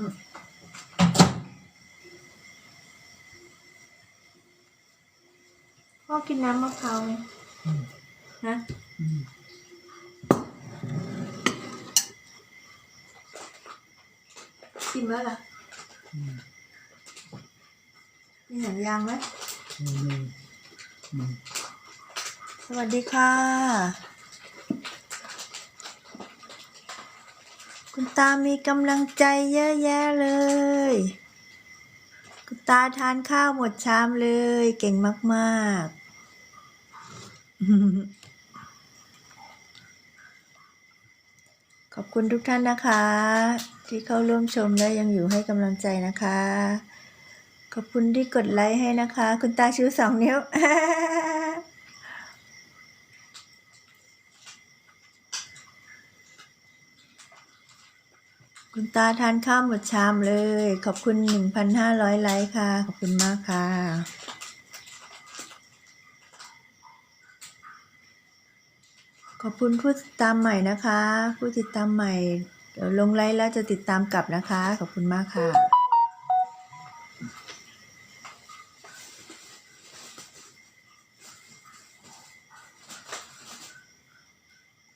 พ่อกินน้ำมะพร้าวไหมอืมนะอืมกินแล้วล่ะอืมมีหนังยางไหมอืมอืมสวัสดีค่ะ คุณตามีกำลังใจเยอะแยะเลย คุณตาทานข้าวหมดชามเลย เก่งมากๆ ขอบคุณทุกท่านนะคะ ที่เข้าร่วมชมและยังอยู่ให้กำลังใจนะคะ ขอบคุณที่กดไลค์ให้นะคะ คุณตาชูสองนิ้ว คุณตาทานข้าวหมดชามเลย ขอบคุณ 1,500 ไลค์ค่ะ ขอบคุณมากค่ะ ขอบคุณผู้ติดตามใหม่นะคะ ผู้ติดตามใหม่เดี๋ยวลงไลค์แล้วจะติดตามกลับนะคะ ขอบคุณมากค่ะ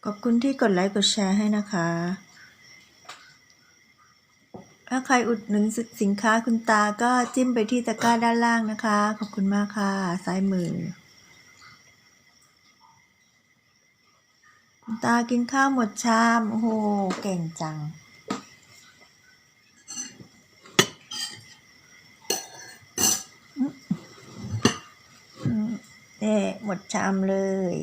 ขอบคุณที่กดไลค์กดแชร์ให้นะคะ ถ้าใครอุดหนุนสินค้าคุณตาก็จิ้มไปที่ตะกร้าด้านล่างนะคะ ขอบคุณมากค่ะซ้ายมือ คุณตากินข้าวหมดชาม โอ้โห เก่งจัง เอืมนี่หมดชามเลย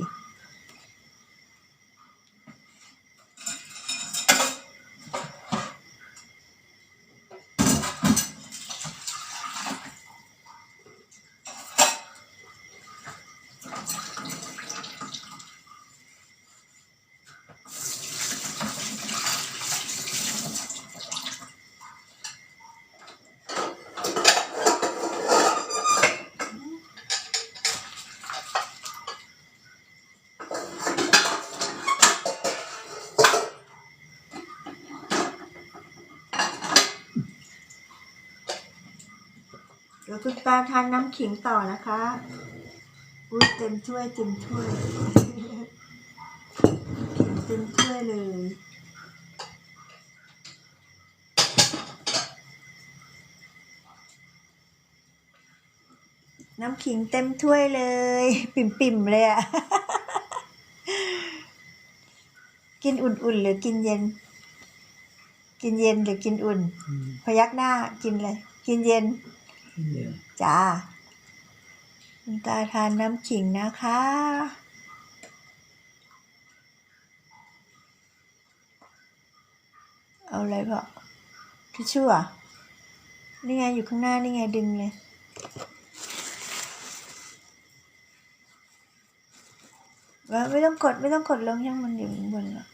ดี๋ยวคุณตาทานน้ำขิงต่อนะคะอุ้ยเต็มถ้วยเต็มถ้วยขิงเต็มถ้วยเลยน้ำขิงเต็มถ้วยเลย ปิ่มๆเลยอะกินอุ่นๆหรือกินเย็น กินเย็นหรือกินอุ่น พยักหน้ากินเลย กินเย็น จ้าคุณตาทานน้ำขิงนะคะ เอาอะไรพอทิชชู่อะนี่ไงอยู่ข้างหน้า นี่ไงดึงเลยไม่ต้องกดไม่ต้องกดลงยังมันอยู่บนหรอก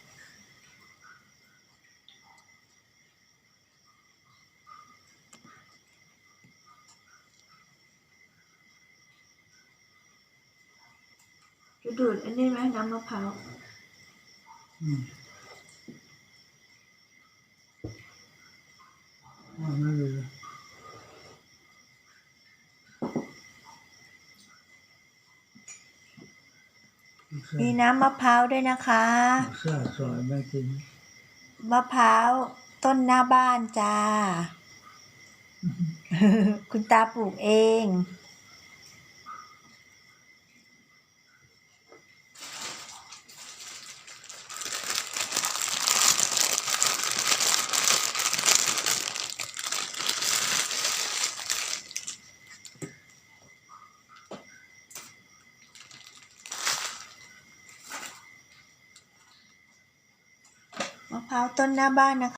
ดูดอันนี้ไหมน้ำมะพร้าวอืมเอาไม่เลยมีน้ำมะพร้าวด้วยนะคะเสื้อสวยไม่กินมะพร้าวต้นหน้าบ้านจ้า คุณตาปลูกเอง มะพร้าวต้นหน้าบ้านนะคะ